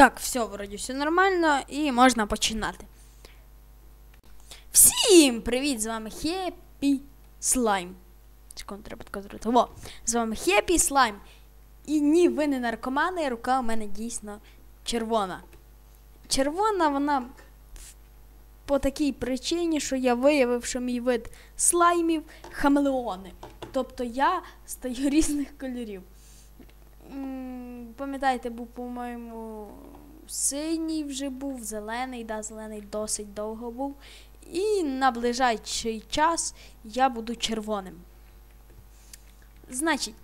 Так, все, вроді все нормально і можна починати. Всім привіт! З вами Хеппі Слайм. Секунду, треба зробити. Во! З вами Хеппі Слайм. І ні, ви не наркомани, рука у мене дійсно червона. Червона вона по такій причині, що я виявив, що мій вид слаймів хамелеони. Тобто я стаю різних кольорів. Пам'ятаєте, був, по-моєму, синій вже був, зелений, да, зелений досить довго був. І на ближайший час я буду червоним. Значить,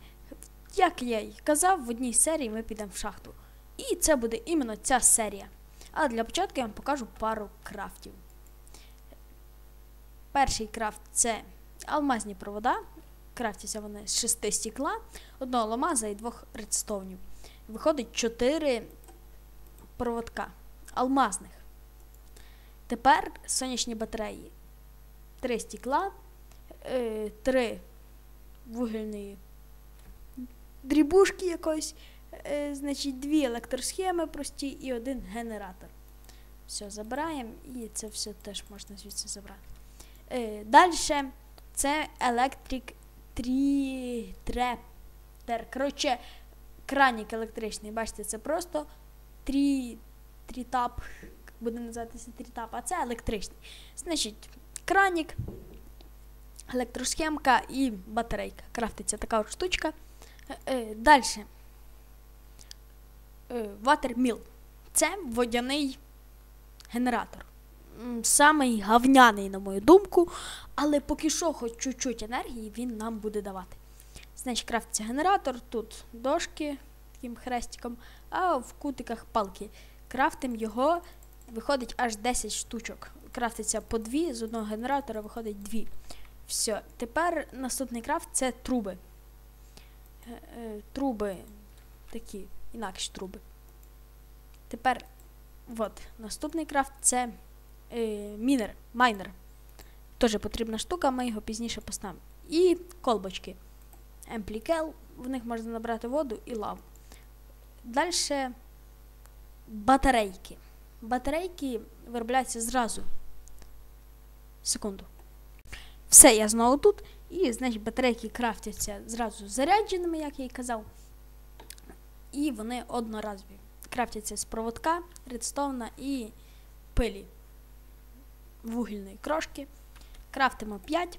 як я й казав, в одній серії ми підемо в шахту. І це буде іменно ця серія. Але для початку я вам покажу пару крафтів. Перший крафт це алмазні провода. Крафтяться вони з шести стекла, одного алмаза і двох редстоунів. Виходить 4 проводка алмазних. Тепер сонячні батареї. Три стекла, е, три вугільної дрібушки якось, е, значить, дві електросхеми прості і один генератор. Все, забираємо і це все теж можна звідси забрати. Е, Далі це електрик трі... Коротше, кранік електричний. Бачите, це просто трі... трітап. Буде називатися трітап, а це електричний. Значить, кранік, електросхемка і батарейка. Крафтиться така от штучка. Е, Далі. Ватерміл. Це водяний генератор. Самий гавняний, на мою думку, але поки що хоч чуть-чуть енергії він нам буде давати. Значить, крафтиться генератор, тут дошки таким хрестиком, а в кутиках палки. Крафтим його, виходить аж 10 штучок. Крафтиться по дві, з одного генератора виходить дві. Все. Тепер наступний крафт це труби. Е, е, Труби такі, інакші труби. Тепер, от, наступний крафт це е, мінер, майнер. Теж потрібна штука, ми його пізніше поставимо. І колбочки. Емплікел, в них можна набрати воду і лаву. Далі батарейки. Батарейки виробляються зразу. Секунду. Все, я знову тут. І, значить, батарейки крафтяться зразу зарядженими, як я і казав. І вони одноразові. Крафтяться з проводка, редстоуна і пилі вугільної крошки. Крафтимо 5.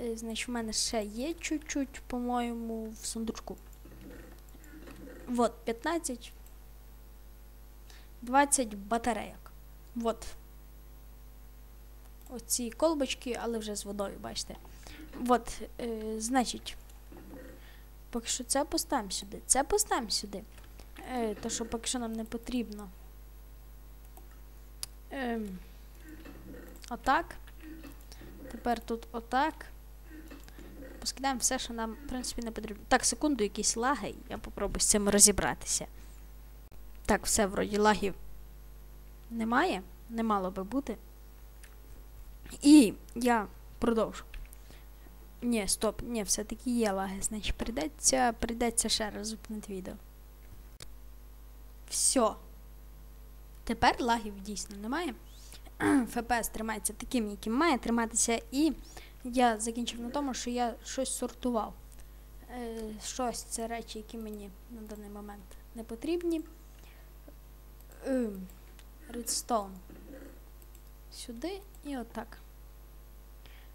Е, Значить, в мене ще є чуть-чуть, по-моєму, в сундучку. Вот, 15. 20 батарейок. Вот. Оці колбочки, але вже з водою, бачите. От, е, значить, поки що це поставимо сюди. Це поставимо сюди. Е, то, що поки що нам не потрібно. Е, отак. Тепер тут отак. Поскидаємо все, що нам, в принципі, не потрібно. Так, секунду, якісь лаги, я попробую з цим розібратися. Так, все, вроді лагів немає, не мало би бути. І я продовжу. Ні, стоп, ні, все-таки є лаги, значить прийдеться, прийдеться ще раз зупинити відео. Все. Тепер лагів дійсно немає. ФПС тримається таким, яким має триматися, і я закінчив на тому, що я щось сортував. Е, щось це речі, які мені на даний момент не потрібні. Redstone. Сюди і отак.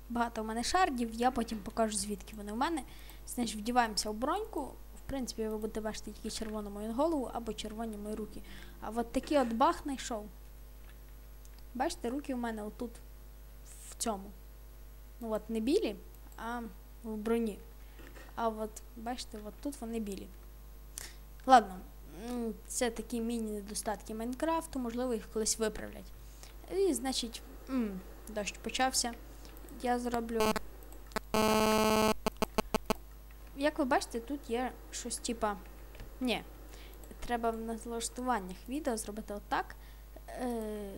Багато в мене шардів, я потім покажу, звідки вони в мене. Значить, вдіваємося в броньку. В принципі, ви будете бачити тільки червону мою голову або червоні мої руки. А от такий от бах знайшов. Бачите, руки у мене отут в цьому. Ну от не білі, а в броні. А от, бачите, от тут вони білі. Ладно, це такі міні-недостатки Майнкрафту, можливо, їх колись виправлять. І, значить, м, дощ почався. Я зроблю. Як ви бачите, тут є щось типа. Ні. Треба в налаштуваннях відео зробити отак. Е...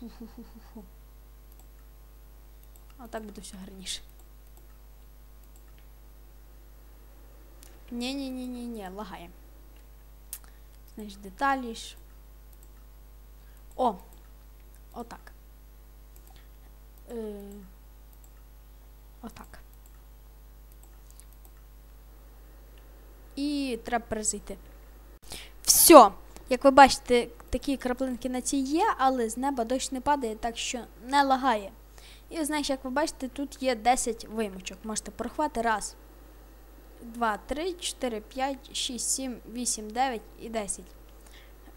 фу-фу-фу-фу-фу. Отак буде все гарніше. Ні-ні-ні-ні-ні, лагає. Значить, деталі ж. О! Отак. Е, Отак. І треба перезайти. Все. Як ви бачите, такі краплинки на цій є, але з неба дощ не падає, так що не лагає. І знаєш, як ви бачите, тут є 10 вимочок. Можете порахувати. Раз, два, три, чотири, п'ять, шість, сім, вісім, дев'ять і 10.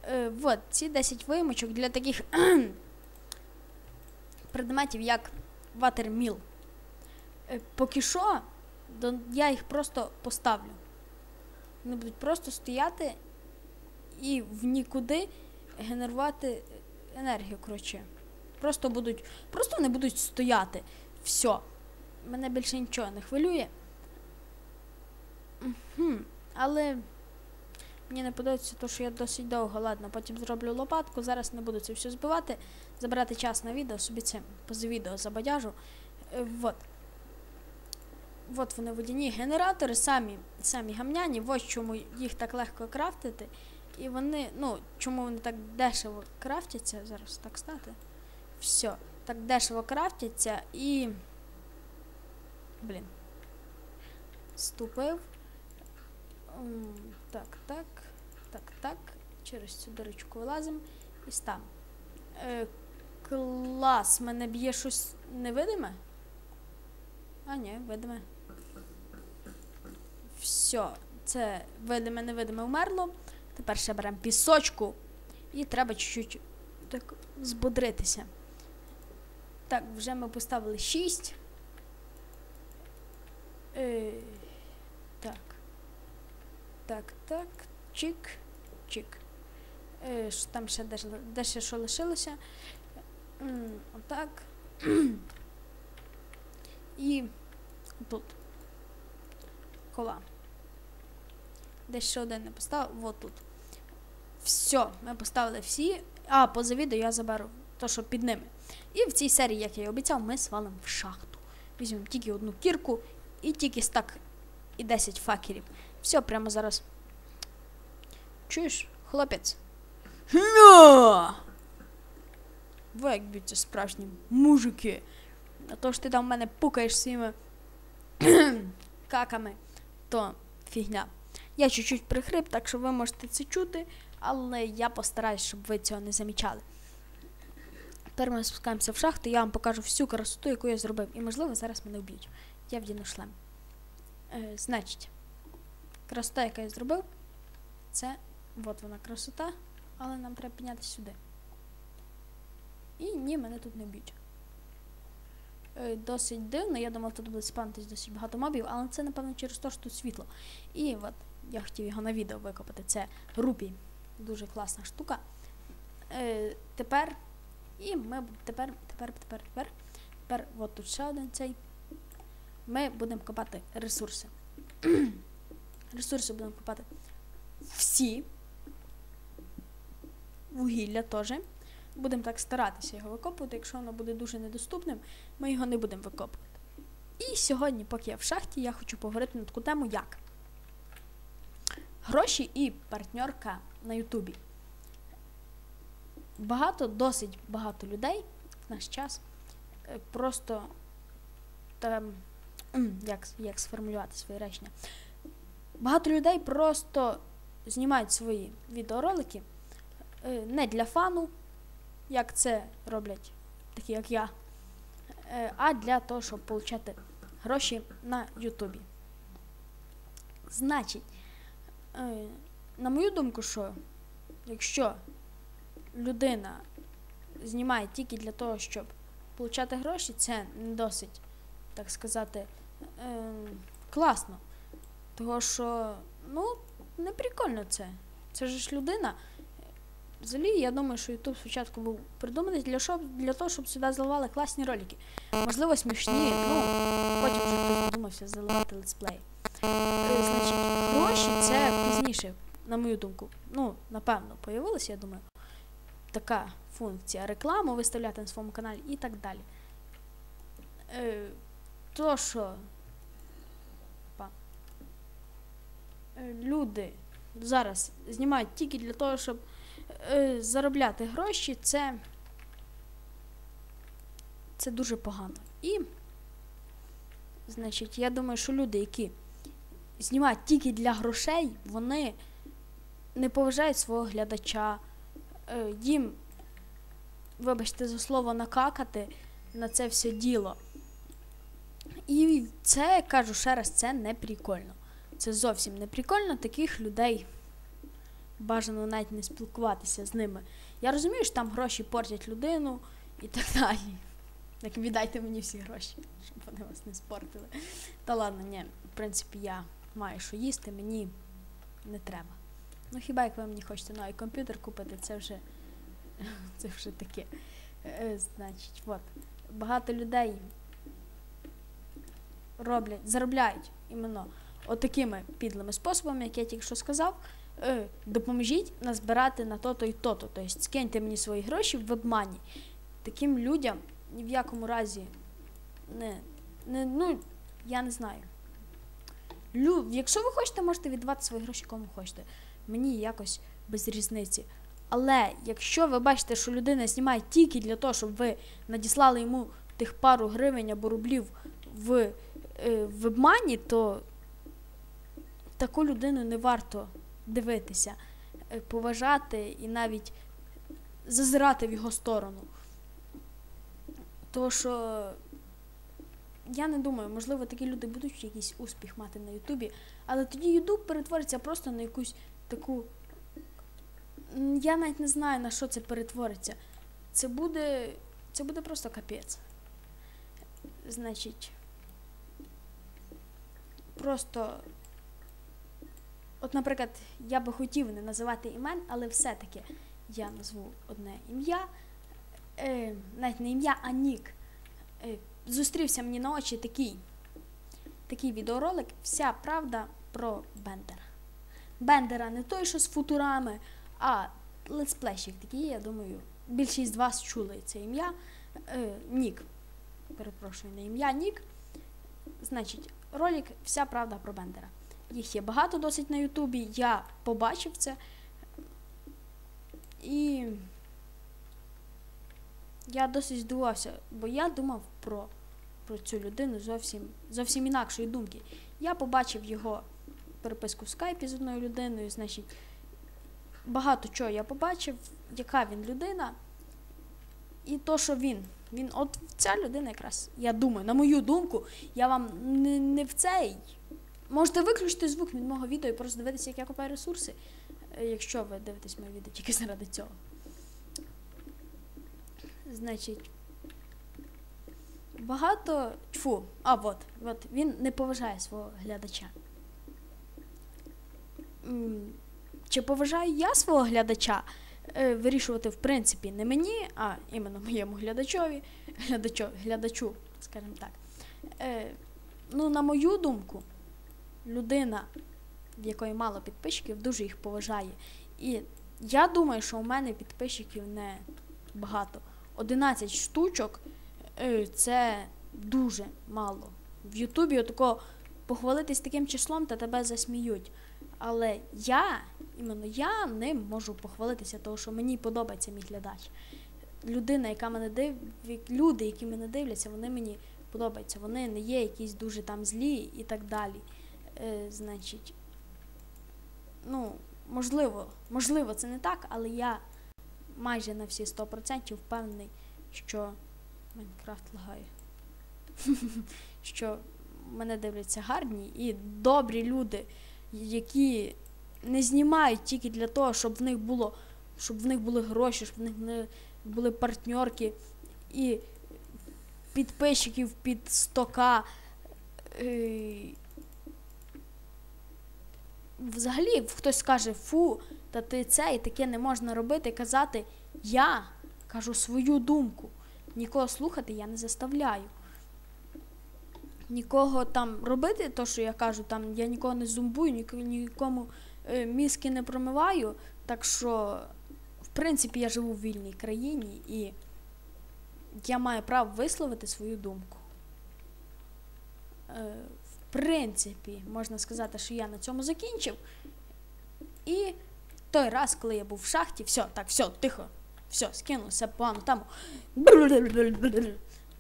Е, от, ці 10 вимочок для таких предметів, як ватерміл. Е, поки що, я їх просто поставлю. Вони будуть просто стояти і в нікуди генерувати енергію, коротше. Просто будуть. Просто вони будуть стояти. Все. Мене більше нічого не хвилює. Угу. Але мені не подобається, те, що я досить довго, ладно, потім зроблю лопатку. Зараз не буду це все збивати, забирати час на відео, собі це поза відео забадяжу. Е, вот. От вони водяні генератори, самі самі гамняні, ось чому їх так легко крафтити. І вони, ну, чому вони так дешево крафтяться, зараз так стати. Все, так дешево крафтяться і. Блін. Ступив. Так, так, так, так. Через цю дирочку вилазимо і став. Е, клас, мене б'є щось невидиме? А, ні, видиме. Все, це видиме, невидиме вмерло. Тепер ще беремо пісочку. І треба чуть-чуть так збодритися. Так, вже ми поставили 6. Е, так. Так, так. Чик, чик. Е, там ще де, ще що лишилося. Отак. І тут. Кола. Десь ще один не поставив. Вот тут. Все, ми поставили всі. А, поза я заберу то, що під ними. І в цій серії, як я і обіцяв, ми свалимо в шахту. Візьмемо тільки одну кірку і тільки стак і 10 факерів. Все, прямо зараз. Чуєш, хлопець? Ви як б'ються справжні мужики. А то ж ти там в мене пукаєш своїми каками, то фігня. Я чуть-чуть прихрип, так що ви можете це чути, але я постараюсь, щоб ви цього не замічали. Тепер ми спускаємося в шахту, я вам покажу всю красоту, яку я зробив. І, можливо, зараз мене вб'ють. Я вдіну шлем. Е, значить, красота, яку я зробив, це от вона красота, але нам треба піднятися сюди. І ні, мене тут не вб'ють. Е, досить дивно, я думав, тут буде спавнитись досить багато мобів, але це, напевно, через те, що тут світло. І от я хотів його на відео викопати. Це рупій. Дуже класна штука. Е, тепер. І ми тепер, тепер, тепер, тепер. Тепер, от тут ще один цей. Ми будемо копати ресурси. ресурси будемо копати всі. Вугілля теж. Будемо так старатися його викопувати. Якщо воно буде дуже недоступним, ми його не будемо викопувати. І сьогодні, поки я в шахті, я хочу поговорити на таку тему, як гроші і партнерка на Ютубі. Багато, досить багато людей в наш час е, просто там, як, як сформулювати свої речення. Багато людей просто знімають свої відеоролики е, не для фану, як це роблять такі, як я, е, а для того, щоб отримати гроші на Ютубі. Значить, на мою думку, що якщо людина знімає тільки для того, щоб отримати гроші, це не досить, так сказати, е, класно. Того що, ну, не прикольно це. Це ж людина. Взагалі, я думаю, що YouTube спочатку був придуманий для, щоб, для того, щоб сюди заливали класні ролики. Можливо, смішні, ну, потім вже хтось додумався заливати летсплей. Е, Значить, гроші це пізніше, на мою думку. Ну, напевно, появилася, я думаю, така функція рекламу виставляти на своєму каналі і так далі. Е, то, що па, е, люди зараз знімають тільки для того, щоб е, заробляти гроші, це, це дуже погано. І, значить, я думаю, що люди, які знімають тільки для грошей, вони не поважають свого глядача, їм, вибачте за слово, накакати на це все діло. І це, кажу ще раз, це не прикольно. Це зовсім не прикольно, таких людей бажано навіть не спілкуватися з ними. Я розумію, що там гроші портять людину і так далі. Так віддайте мені всі гроші, щоб вони вас не спортили. Та ладно, ні, в принципі, я маю що їсти, мені не треба. Ну хіба як ви мені хочете новий комп'ютер купити, це вже це вже таке. Е, Значить, от. Багато людей роблять, заробляють іменно отакими підлими способами, як я тільки що сказав. Е, допоможіть назбирати на то-то і то-то. Тобто скиньте мені свої гроші в вебмані. Таким людям ні в якому разі не, не ну, я не знаю. Лю, якщо ви хочете, можете віддавати свої гроші кому хочете. Мені якось без різниці. Але якщо ви бачите, що людина знімає тільки для того, щоб ви надіслали йому тих пару гривень або рублів в, е, в вебмані, то таку людину не варто дивитися, е, поважати і навіть зазирати в його сторону. Тому що я не думаю, можливо, такі люди будуть якийсь успіх мати на Ютубі, але тоді Ютуб перетвориться просто на якусь таку. Я навіть не знаю, на що це перетвориться. Це буде. Це буде просто капець. Значить. Просто. От, наприклад, я би хотів не називати імен, але все-таки я назву одне ім'я. Е, навіть не ім'я, а нік. Е, зустрівся мені на очі такий такий відеоролик Вся правда про Бендера. Бендера не той, що з футурами, а летсплещик такий, я думаю, більшість з вас чули це ім'я. Е, Нік. Перепрошую, не ім'я Нік. Значить, ролик Вся правда про Бендера. Їх є багато досить на Ютубі. Я побачив це. І я досить здивувався, бо я думав про про цю людину зовсім зовсім інакшої думки. Я побачив його переписку в скайпі з одною людиною, значить, багато чого я побачив, яка він людина. І то, що він. Він, от ця людина якраз, я думаю, на мою думку, я вам не, не в цей. Можете виключити звук від мого відео і просто дивитися, як я купаю ресурси, е, якщо ви дивитесь моє відео тільки заради цього. Значить, багато. Тьфу, а от, от, він не поважає свого глядача. Чи поважаю я свого глядача? Е, вирішувати, в принципі, не мені, а іменно моєму глядачові, глядачу, глядачу, скажімо так. Е, ну, на мою думку, людина, в якої мало підписчиків, дуже їх поважає. І я думаю, що у мене підписчиків не багато. 11 штучок це дуже мало. В Ютубі отако похвалитись таким числом та тебе засміють. Але я, іменно я ним можу похвалитися, тому що мені подобається мій глядач. Людина, яка мене див... люди, які мене дивляться, вони мені подобаються. Вони не є якісь дуже там злі і так далі. Е, Значить, ну, можливо, можливо, це не так, але я майже на всі 100% впевнений, що Майнкрафт лагає. що мене дивляться гарні і добрі люди, які не знімають тільки для того, щоб в них було, щоб в них були гроші, щоб в них були партнерки і підписчиків під 100к. Е, взагалі хтось скаже фу, та ти це і таке не можна робити, казати я кажу свою думку. Нікого слухати я не заставляю. Нікого там робити, то, що я кажу, там я нікого не зумбую, нікому е, мізки не промиваю. Так що, в принципі, я живу в вільній країні і я маю право висловити свою думку. Е, в принципі, можна сказати, що я на цьому закінчив. І той раз, коли я був в шахті, все, так, все, тихо. Все, скинувся погану тему.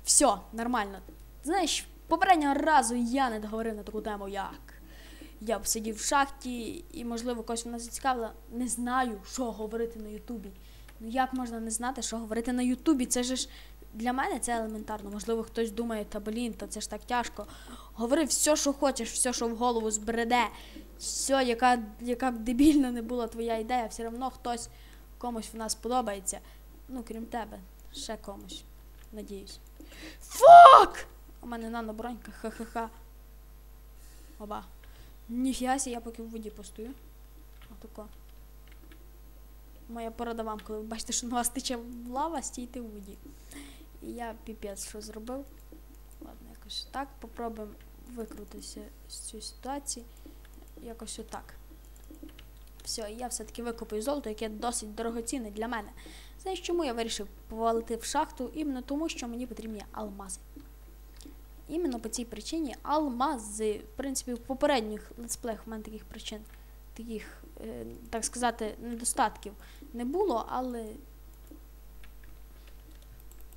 Все, нормально. Знаєш, попереднього разу я не договорив на таку тему, як. Я б сидів в шахті і, можливо, когось вона зацікавила. Не знаю, що говорити на Ютубі. Ну як можна не знати, що говорити на Ютубі? Це ж для мене це елементарно. Можливо, хтось думає, та блін, та це ж так тяжко. Говори все, що хочеш, все, що в голову збреде. Все, яка, яка б дебільна не була твоя ідея, все одно хтось комусь в нас подобається. Ну, крім тебе, ще комусь. Надіюсь. Фак! У мене нанобронька, ха-ха-ха. Оба. Ніфіга сі, я поки в воді постою. Отако. Моя порада вам, коли ви бачите, що на вас тече лава, стійте в воді. І я піпець що зробив. Ладно, якось так. Попробуємо викрутитися з цієї ситуації. Якось отак. Все, я все-таки викопаю золото, яке досить дорогоцінне для мене. Знаєш, чому я вирішив повалити в шахту? Іменно тому, що мені потрібні алмази. Іменно по цій причині алмази. В принципі, в попередніх летсплеях в мене таких причин, таких, е, так сказати, недостатків не було, але.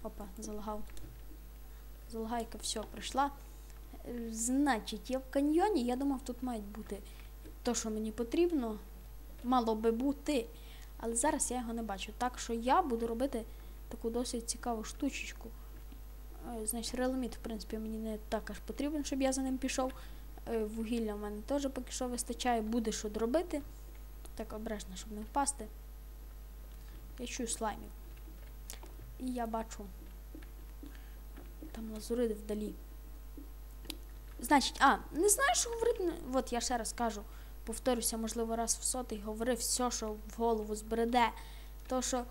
Опа, залагав. Залагайка, все, пройшла. Е, Значить, я в каньйоні, я думав, тут мають бути то, що мені потрібно, мало би бути. Але зараз я його не бачу. Так що я буду робити таку досить цікаву штучечку. Е, Значить, релеміт, в принципі, мені не так аж потрібен, щоб я за ним пішов. Е, Вугілля в мене теж поки що вистачає, буде що доробити. Так обережно, щоб не впасти. Я чую слаймів. І я бачу. Там лазуриди вдалі. Значить, а, не знаю, що говорити. От я ще раз кажу, повторюся, можливо, раз в сотий, говори все, що в голову збереде. То що,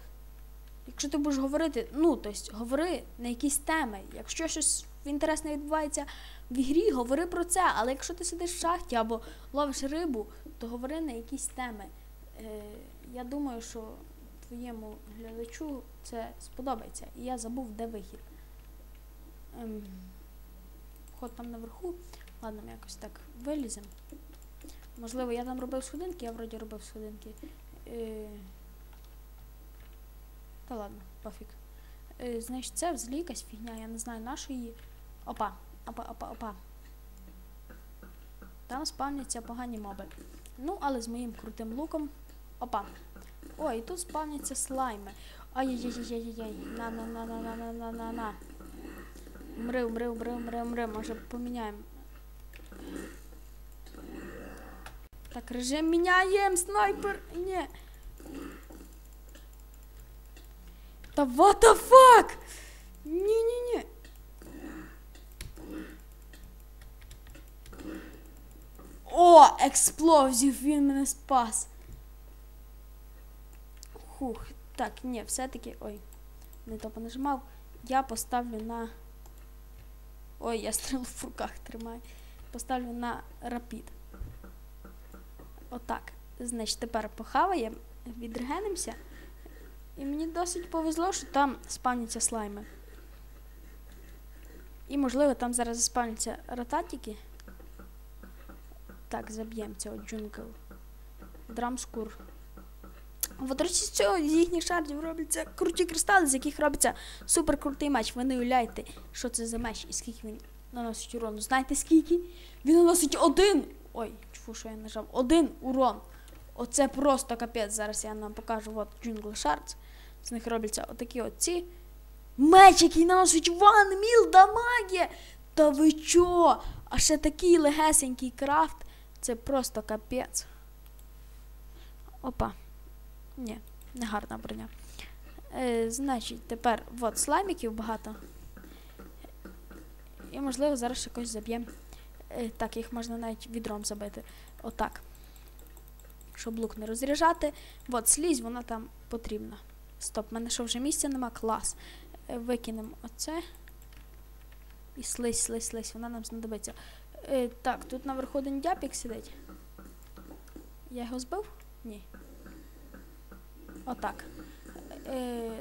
якщо ти будеш говорити, ну, тобто, говори на якісь теми. Якщо щось інтересне відбувається в ігрі, говори про це. Але якщо ти сидиш в шахті або ловиш рибу, то говори на якісь теми. Е, я думаю, що твоєму глядачу це сподобається. І я забув, де вихід. Ем, вход там наверху. Ладно, ми якось так виліземо. Можливо, я там робив сходинки, я вроді робив сходинки. Е... Та ладно, пофіг. Е, значить, це взагалі якась фігня, я не знаю нашу її. Опа, опа, опа, опа. Там спавняться погані моби. Ну, але з моїм крутим луком. Опа. Ой, і тут спавняться слайми. Ай-яй-яй-яй-яй-яй. На-на-на-на-на-на-на-на. Умри, умри, умри, умри, умри. Може поміняємо. Так, режим міняємо, снайпер. Ні. Та what the fuck? Ні-ні-ні. О, експлозів, він мене спас. Хух, так, ні, все-таки. Ой, не то понажимав. Я поставлю на. Ой, я стрілу в руках тримаю. Поставлю на рапід. Отак. Значить, тепер похаваємо, відрегенимося. І мені досить повезло, що там спавняться слайми. І, можливо, там зараз заспавняться ротатики. Так, заб'ємо цього джунгл. Драмскур. От, речі, з цього з їхніх шардів робляться круті кристали, з яких робиться супер крутий меч. Ви не уявляєте, що це за меч і скільки він наносить урону. Знаєте скільки? Він наносить один. Ой, фу, що я нажав. Один урон. Оце просто капець. Зараз я нам покажу. От Jungle Shards. З них робляться отакі оці. Меч, який наносить one міл дамаги! Та ви чо? А ще такий легесенький крафт. Це просто капець. Опа. Ні, не гарна броня. Е, значить, тепер от слайміків багато. І, можливо, зараз ще когось заб'ємо. Е, так, їх можна навіть відром забити. Отак. Щоб лук не розряджати. От слізь, вона там потрібна. Стоп, в мене що вже місця нема, клас. Е, викинемо оце. І слизь, слизь, слизь, вона нам знадобиться. Е, так, тут наверху один дяпік сидить. Я його збив? Ні. Отак. Е,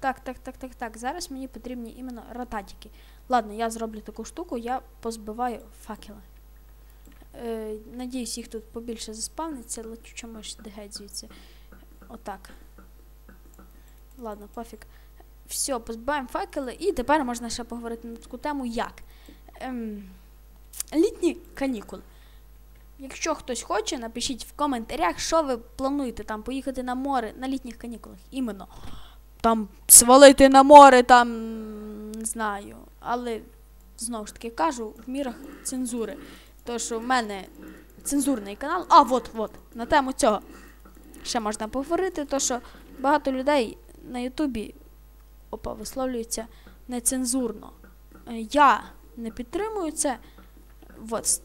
так, так, так, так, так. Зараз мені потрібні іменно ротатики. Ладно, я зроблю таку штуку, я позбиваю факели. Е, надіюсь, їх тут побільше заспавниться, летюча миш де геть звідси. Отак. Ладно, пофіг. Все, позбиваємо факели, і тепер можна ще поговорити на таку тему, як. Ем, літні канікули. Якщо хтось хоче, напишіть в коментарях, що ви плануєте там поїхати на море на літніх канікулах. Іменно. Там свалити на море, там не знаю. Але знову ж таки кажу, в мірах цензури. То, що в мене цензурний канал. А, от, от, на тему цього. Ще можна поговорити, то що багато людей на Ютубі опа, висловлюються нецензурно. Я не підтримую це. От,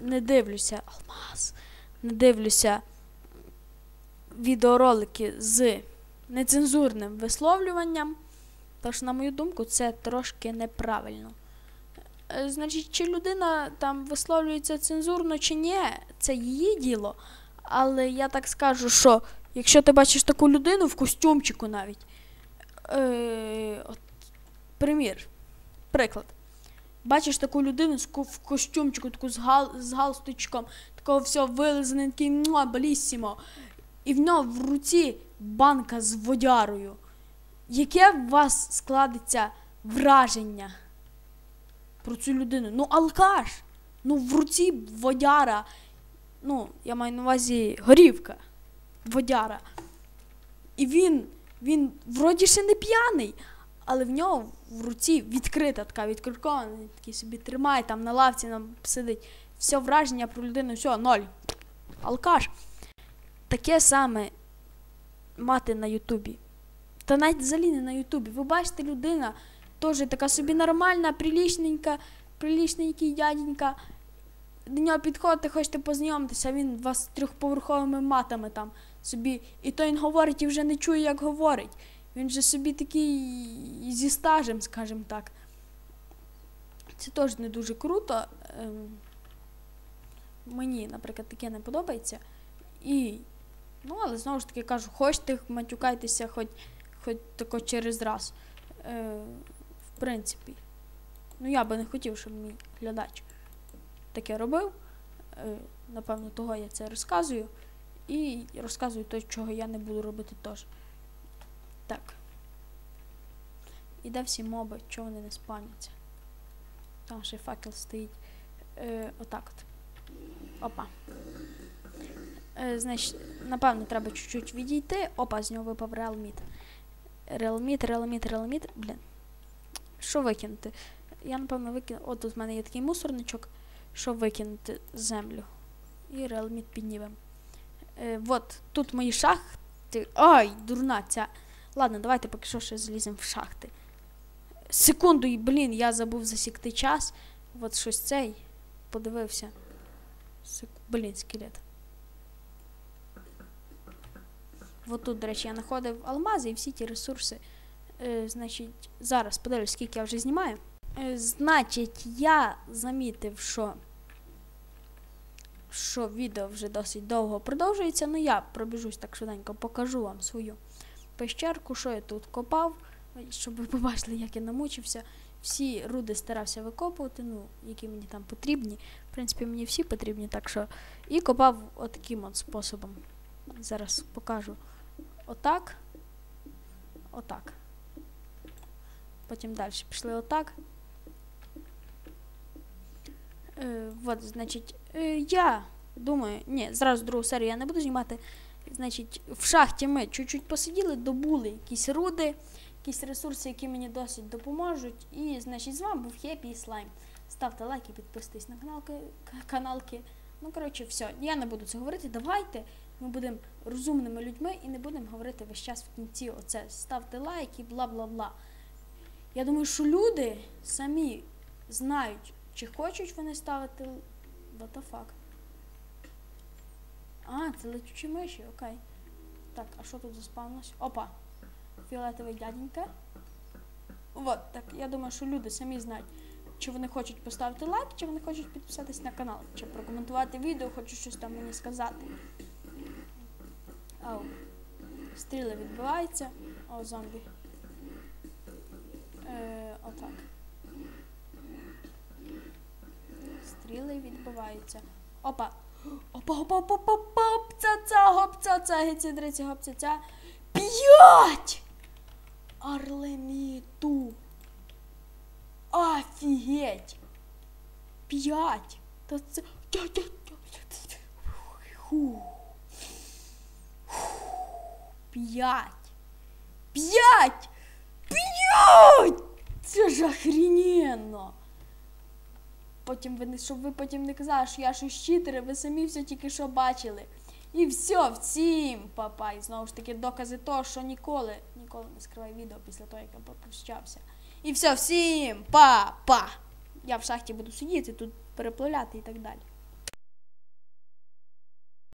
не дивлюся алмаз, не дивлюся відеоролики з нецензурним висловлюванням. Тож, на мою думку, це трошки неправильно. Е, Значить, чи людина там висловлюється цензурно чи ні, це її діло. Але я так скажу, що якщо ти бачиш таку людину в костюмчику навіть, е, от, примір, приклад. Бачиш таку людину в костюмчику, таку з, гал, з галстучком, такого всього вилизаний, такий муа. І в нього в руці банка з водярою. Яке у вас складеться враження про цю людину? Ну, алкаш! Ну, в руці водяра. Ну, я маю на увазі горівка. Водяра. І він, він вроді ще не п'яний, але в нього в руці відкрита така відкрикована, такий собі тримає там на лавці, нам сидить. Все враження про людину, все, ноль. Алкаш. Таке саме мати на Ютубі. Та навіть взагалі не на Ютубі. Ви бачите, людина теж така собі нормальна, прилічненька, прилічненький дяденька. До нього підходите, хочете познайомитися, а він вас трьохповерховими матами там собі. І то він говорить і вже не чує, як говорить. Він же собі такий зі стажем, скажімо так. Це теж не дуже круто. Ем, Мені, наприклад, таке не подобається. І, ну, але знову ж таки кажу, хочете матюкайтеся хоч, хоч тако через раз. Е, в принципі. Ну, я би не хотів, щоб мій глядач таке робив. Е, напевно, того я це розказую. І розказую те, чого я не буду робити теж. Так. І де всі моби, чого вони не спавняться? Там ще факел стоїть. Е, отак от. Опа. Е, значить, напевно, треба чуть-чуть відійти. Опа, з нього випав реалміт. Реалміт, реалміт, реалміт. Блін. Що викинути? Я, напевно, викину. От тут в мене є такий мусорничок, що викинути землю. І реалміт піднімем. Е, от, тут мої шахти. Ай, дурна ця. Ладно, давайте поки що ще зліземо в шахти. Секунду, і, блін, я забув засікти час. От щось цей. Подивився. Сек... Блін, скелет. От тут, до речі, я знаходив алмази і всі ті ресурси. Е, значить, зараз подивлюсь, скільки я вже знімаю. Е, значить, я замітив, що, що відео вже досить довго продовжується. Ну, я пробіжусь так швиденько, покажу вам свою пещерку, що я тут копав, щоб ви побачили, як я намучився. Всі руди старався викопувати, ну, які мені там потрібні. В принципі, мені всі потрібні, так що. І копав отаким от способом. Зараз покажу. Отак. Отак. Потім далі пішли отак. Е, от, значить, е, я думаю, ні, зразу другу серію я не буду знімати. Значить, в шахті ми чуть-чуть посиділи, добули якісь руди, якісь ресурси, які мені досить допоможуть. І, значить, з вами був Хеппі Слайм. Ставте лайки, підписуйтесь на каналки, каналки. Ну, коротше, все. Я не буду це говорити. Давайте ми будемо розумними людьми і не будемо говорити весь час в кінці оце. Ставте лайки, бла бла бла. Я думаю, що люди самі знають, чи хочуть вони ставити. What the fuck? А, це летючі миші, окей. Так, а що тут заспавнилось? Опа. Фіолетовий дяденька. Вот, так, я думаю, що люди самі знають, чи вони хочуть поставити лайк, чи вони хочуть підписатись на канал, чи прокоментувати відео, хочуть щось там мені сказати. Ау. Стріли відбиваються. О, зомбі. Е, отак. стріли відбиваються. Опа. Опа, опа, опа, опа, опа, оп, ця, ця, гоп, ця, ця, геці, дриці, гоп, ця, ця. П'ять! Арлеміту. Офігеть! П'ять! Та це. Тя, тя, тя. Фу. П'ять! П'ять! П'ять! Це ж охрененно! Потім ви щоб ви потім не казали, що я щось читери, ви самі все тільки що бачили. І все, всім, папа. І знову ж таки докази того, що ніколи, ніколи не скривай відео після того, як я попрощався. І все, всім, па-па! Я в шахті буду сидіти, тут переплавляти і так далі.